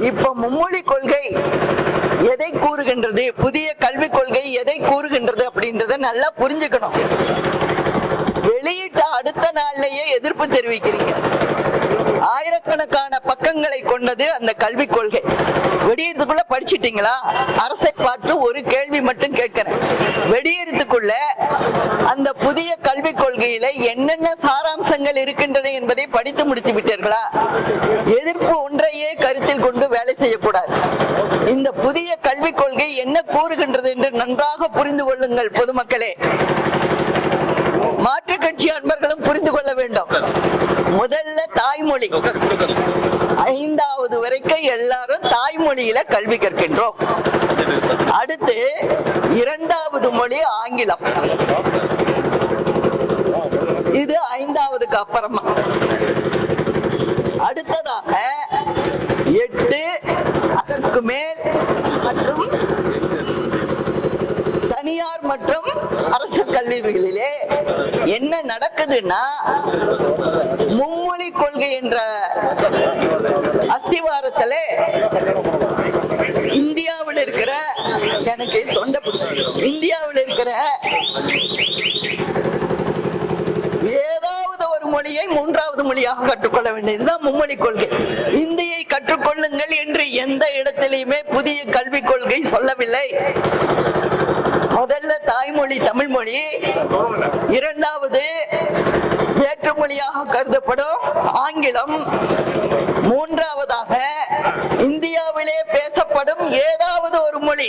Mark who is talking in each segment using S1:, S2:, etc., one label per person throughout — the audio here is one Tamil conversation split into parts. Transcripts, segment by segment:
S1: இப்ப மும்மொழி கொள்கை எதை கூறுகின்றது? புதிய கல்விக் கொள்கை எதை கூறுகின்றது அப்படின்றத நல்லா புரிஞ்சுக்கணும். வெளியிட்ட அடுத்த நாள்லயே எதிர்ப்பு தெரிவிக்கிறீங்க. ஆயிரக்கணக்கான பக்கங்களை கொண்டது அந்த கல்விக் கொள்கை. வெடியறதுக்குள்ள படிச்சிட்டீங்களா? அரசை பார்த்து ஒரு கேள்வி மட்டும் கேட்கிறேன். வெடியறதுக்குள்ள அந்த புதிய கல்விக் கொள்கையில என்னென்ன சாராம்சங்கள் இருக்கின்றன என்பதை படித்து முடித்து விட்டீர்களா? எதிர்ப்பு ஒன்றையே கருத்தில் கொண்டு வேலை செய்யக்கூடாது. இந்த புதிய கல்விக் கொள்கை என்ன கூறுகின்றது என்று நன்றாக புரிந்து கொள்ளுங்கள் பொதுமக்களே. கட்சி அன்பர்களும் புரிந்து கொள்ள வேண்டும். முதல்ல தாய்மொழி. ஐந்தாவது வரைக்கும் எல்லாரும் தாய்மொழியில கல்வி கற்கின்றோம். அடுத்து இரண்டாவது மொழி ஆங்கிலம். இது ஐந்தாவதுக்கு அப்புறமா. அடுத்ததாக எட்டு அதற்கு மேல் மற்றும் தனியார் மற்றும் அரசு கல்லூரிகளிலே என்ன நடக்குதுன்னா மும்மொழி கொள்கை என்ற அஸ்திவாரத்துல இந்தியாவில் இருக்கிற எனக்கு தொண்டை இந்தியாவில் இருக்கிற ஏதாவது ஒரு மொழியை மூன்றாவது மொழியாக கற்றுக்கொள்ள வேண்டியதுதான் மும்மொழி கொள்கை. இந்தியை கற்றுக்கொள்ளுங்கள் என்று எந்த இடத்திலையுமே புதிய கல்விக் கொள்கை சொல்லவில்லை. முதல்ல தாய்மொழி தமிழ் மொழி இரண்டாவது வேற்றுமொழியாக கருதப்படும் ஆங்கிலம். மூன்றாவதாக இந்தியாவிலே பேசப்படும் ஏதாவது ஒரு மொழி.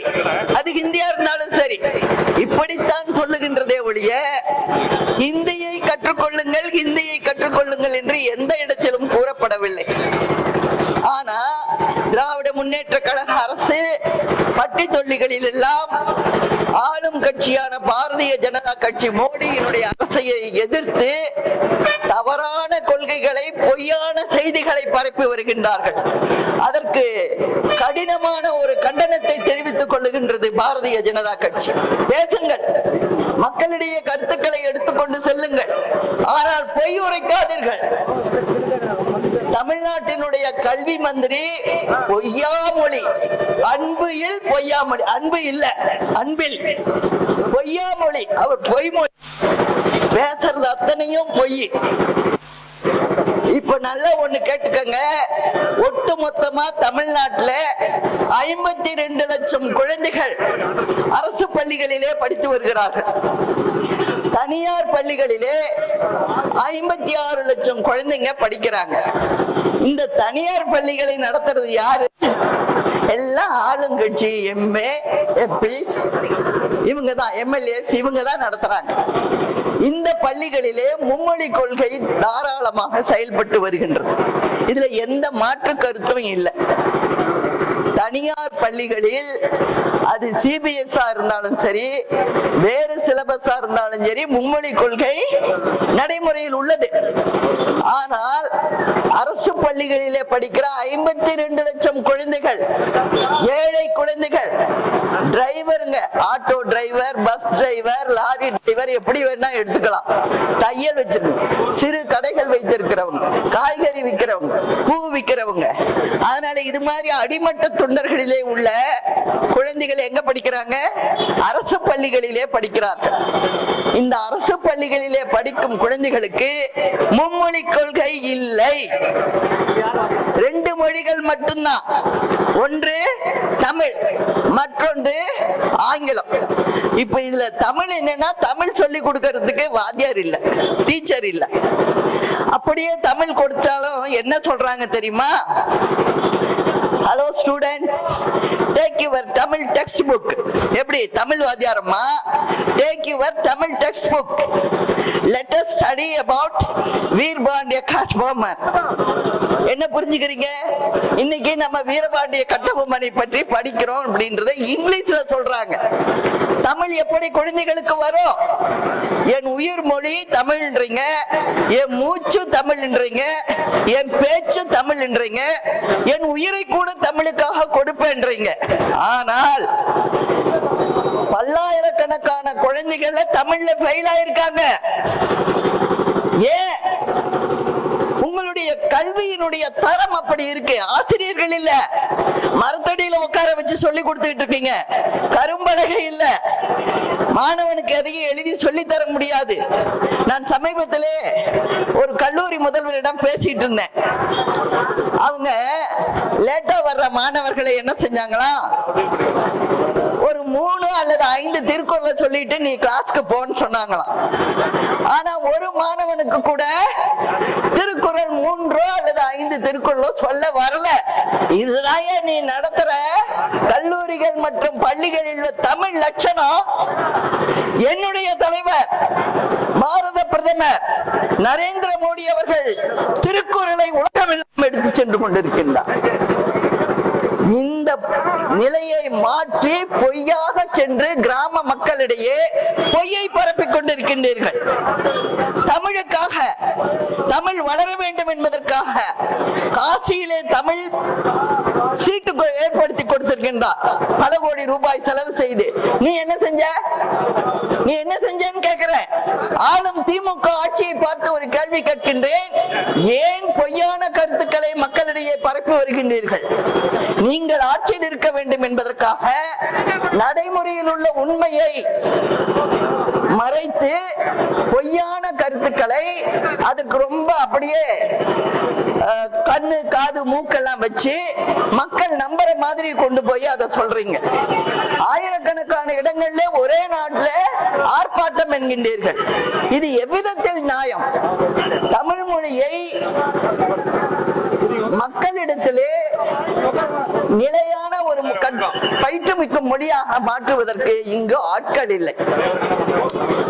S1: அது ஹிந்தியா இருந்தாலும் சரி. இப்படித்தான் சொல்லுகின்றதே ஒழிய இந்தியை கற்றுக்கொள்ளுங்கள் ஹிந்தியை கற்றுக்கொள்ளுங்கள் என்று எந்த இடத்திலும் கூறப்படவில்லை. திராவிட முன்னேற்ற கழக அரசு பட்டி தொல்லிகளில் எல்லாம் ஆளும் கட்சியான பாரதிய ஜனதா கட்சி மோடியினுடைய அரசையை எதிர்த்து தவறான கொள்கைகளை பொய்யான செய்திகளை பரப்பி வருகின்றார்கள். அதற்கு கடினமான ஒரு கண்டனத்தை தெரிவித்துக் கொள்ளுகின்றது பாரதிய ஜனதா கட்சி. பேசுங்கள். மக்களிடையே கருத்துக்களை எடுத்துக்கொண்டு செல்லுங்கள். ஆனால் பொய் உரைக்காதீர்கள். தமிழ்நாட்டினுடைய கல்வி மந்திரி பொய்யாமொழி. அன்புயில் பொய்யாமொழி. அன்பு இல்ல. அன்பில். பொய்யாமொழி. அவர் பொய்மொழி. பேசுறது அத்தனையும் பொய். இப்ப நல்ல ஒண்ணு கேட்டுக்கங்க. ஒட்டு மொத்தமா தமிழ்நாட்டுல ஐம்பத்தி ரெண்டு லட்சம் குழந்தைகள் அரசு பள்ளிகளிலே படித்து வருகிறார்கள். தனியார் பள்ளிகளிலே ஐம்பத்தி ஆறு லட்சம் குழந்தைங்க படிக்கிறாங்க. இந்த தனியார் பள்ளிகளை நடத்துறது யாரு? எல்லாம் ஆளுங்கட்சி எம்ஏ எம்பிஸ் இவங்க தான் எம்எல்ஏஸ் இவங்க தான் நடத்துறாங்க. இந்த பள்ளிகளிலே மும்மொழி கொள்கை தாராளமாக செயல்பட்டு வருகின்றது. இதுல எந்த மாற்று கருத்தும் இல்லை. தனியார் பள்ளிகளில் அது சிபிஎஸ்ஆ இருந்தாலும் சரி வேறு சிலபஸா இருந்தாலும் சரி மும்மொழி கொள்கை நடைமுறையில் உள்ளது. ஆனால் அரசு பள்ளிகளிலே படிக்கிற ஐம்பத்தி ரெண்டு லட்சம் குழந்தைகள் ஏழை குழந்தைகள் டிரைவருங்க auto driver bus driver lorry driver எப்படி வேணா எடுத்துக்கலாம். தையல் வச்சிருக்க சிறு கடைகள் வைத்திருக்கிறவங்க காய்கறி விற்கிறவங்க பூ விற்கிறவங்க அதனால இது மாதிரி அடிமட்ட தொண்டர்களிலே உள்ள குழந்தைகள் எங்க படிக்கிறாங்க? அரசு பள்ளிகளிலே படிக்கிறார்கள். இந்த அரசு பள்ளிகளிலே படிக்கும் குழந்தைகளுக்கு மும்மொழி கொள்கை இல்லை. ரெண்டு மொழிகள் மட்டும்தான். ஒன்று தமிழ் மற்றொன்று ஆங்கிலம். இப்ப இதுல தமிழ் என்னன்னா தமிழ் சொல்லி கொடுக்கறதுக்கு வாத்தியார் இல்ல டீச்சர் இல்ல. அப்படியே தமிழ் கொடுத்தாலும் என்ன சொல்றாங்க தெரியுமா? Hello students. Your Tamil text book எப்படி? Tamil வாத்தியாரம்மா? Take your Tamil text book let us study about Veerapandiya Kattabomman. என்ன புரிஞ்சுக்கிறீங்க? இன்னைக்கு நம்ம வீரபாண்டிய கட்டபொம்மனை பற்றி படிக்கிறோம் அப்படின்றத இங்கிலீஷ்ல சொல்றாங்க. தமிழ் எப்படி குழந்தைகளுக்கு வரும்? என் உயிர் மொழி தமிழ்ன்றீங்க என் மூச்சு தமிழ்ன்றீங்க என் பேச்சு தமிழ்ன்றீங்க என் உயிரை கூட தமிழுக்காக கொடுப்பேன்றீங்க. ஆனால் பல்லாயிரக்கணக்கான குழந்தைகள தமிழ்ல ஃபெயில் ஆயிருக்காங்க. ஏன்? உங்களுடைய கல்வியினுடைய தரம் அப்படி இருக்கு. ஆசிரியர்கள் இல்ல. மரத்தடியில உட்கார வச்சு சொல்லி கொடுத்துட்டு இருக்கீங்க. கரும்பலகை இல்ல. மாணவனுக்கு எதையும் எழுதி சொல்லி தர முடியாது. நான் சமீபத்திலே ஒரு கல்லூரி முதல்வரிடம் பேசிட்டு இருந்தேன். அவங்க லேட்டா வர்ற மாணவர்களை என்ன செஞ்சாங்களா? மூணு அல்லது ஐந்து திருக்குறளை சொல்லிட்டு நீ கிளாஸ்க்கு போன்னு சொன்னாங்களாம். ஆனா ஒரு மாணவனுக்கு கூட திருக்குறள் மூன்றோ அல்லது ஐந்து திருக்குறளோ சொல்ல வரல. இதுதான் நீ நடத்துற? கல்லூரிகள் மற்றும் பள்ளிகளில் உள்ள தமிழ் லட்சணம். என்னுடைய தலைவர் பாரத பிரதமர் நரேந்திர மோடி அவர்கள் திருக்குறளை உலகமெல்லாம் எடுத்து சென்று கொண்டிருக்கின்றார். இந்த நிலையை மாற்றி பொய்யாக சென்று கிராம மக்களிடையே பொய்யை பரப்பிக் கொண்டிருக்கின்றீர்கள். தமிழுக்காக தமிழ் வளர வேண்டும் என்பதற்காக காசியிலே தமிழ் சீட்டு ஏற்படுத்தி கொடுத்திருக்கின்றார். பல கோடி ரூபாய் செலவு செய்து. நீ என்ன செஞ்ச? நீ என்ன செஞ்சேன்னு கேக்குற ஆளும் திமுக ஆட்சியை பார்த்து ஒரு கேள்வி கேட்கின்றேன். ஏன் பொய்யான கருத்துக்களை மக்களிடையே பரப்பி வருகின்றீர்கள்? நீங்கள் ஆட்சியில் இருக்க வேண்டும் என்பதற்காக நடைமுறையில் உள்ள உண்மையை மறைத்து பொய்யான கருத்துக்களை அதுக்கு ரொம்ப அப்படியே கண்ணு காது மூக்கெல்லாம் வச்சு மக்கள் நம்புற மாதிரி கொண்டு போய் அதை சொல்றீங்க. ஆயிரக்கணக்கான இடங்கள்ல ஒரே நாட்டில் ஆர்ப்பாட்டம் என்கின்றீர்கள். இது எவ்விதத்தில் நியாயம்? தமிழ் மொழியை மக்களிடத்திலே நிலையான ஒரு மொழியாக மாற்றுவதற்கு இங்கு ஆட்கள் இல்லை.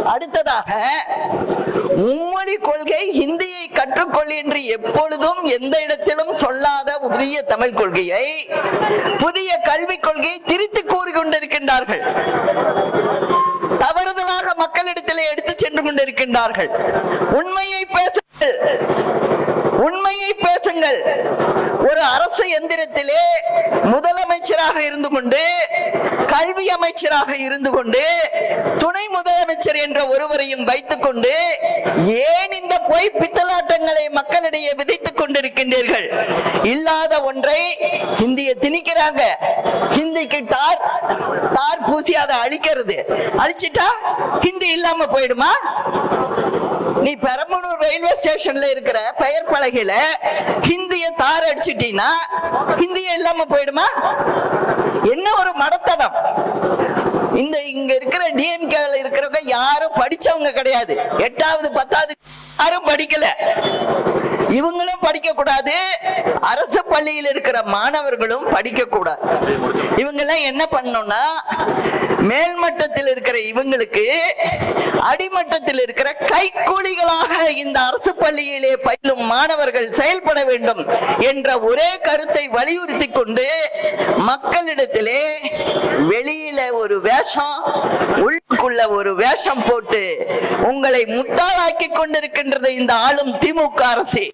S1: அடுத்ததாக மும்மொழி கொள்கை ஹிந்தியை கற்றுக்கொள் என்று எப்பொழுதும் எந்த இடத்திலும் சொல்லாத புதிய தமிழ் கொள்கையை புதிய கல்விக் கொள்கையை திரித்து கூறிக்கொண்டிருக்கின்றார்கள். தவறுதலாக மக்களிடத்திலே எடுத்து சென்று கொண்டிருக்கின்றார்கள். உண்மையை பேசுங்கள். உண்மையை பேசுங்கள். ஒரு அரசு எந்திரத்திலே முதலமைச்சராக இருந்து கொண்டு கல்வி அமைச்சராக இருந்து கொண்டு துணை முதலமைச்சர் என்ற ஒருவரையும் வைத்துக் கொண்டு ஏன் இந்த பொய் பித்தலாட்டங்களை மக்களிடையே விதைத்துக் கொண்டிருக்கின்றீர்கள்? இல்லாத ஒன்றை இந்திய திணிக்கிறாங்க. ஹிந்திக்கு டார் தார் பூசி அதை அழிக்கிறது. அழிச்சிட்டா ஹிந்தி இல்லாம போயிடுமா? நீ பெரம்பலூர் ரயில்வே ஸ்டேஷன்ல இருக்கிற பெயர் பலகையில ஹிந்திய தார் அடிச்சிட்டீங்கன்னா ஹிந்திய இல்லாம போயிடுமா? என்ன ஒரு மடத்தனம். இந்த இங்க இருக்கிற டிஎம்கேல இருக்கிறவங்க யாரும் படிச்சவங்க கிடையாது. எட்டாவது பத்தாவது யாரும் படிக்கல. இவங்களும் படிக்க கூடாது அரசு பள்ளியில் இருக்கிற மாணவர்களும் படிக்க கூடாது என்ன பண்ணணும்னா மேல்மட்டத்தில் இருக்கிற இவங்களுக்கு அடிமட்டத்தில் இருக்கிற கைக்கூலிகளாக இந்த அரசு பள்ளியிலே பயிலும் மாணவர்கள் செயல்பட வேண்டும் என்ற ஒரே கருத்தை வலியுறுத்தி கொண்டு மக்களிடத்திலே வெளியில ஒரு வேஷம் உள்ளுக்குள்ள ஒரு வேஷம் போட்டு உங்களை முட்டாளாக்கி கொண்டிருக்கின்றது இந்த ஆளும் திமுக அரசு.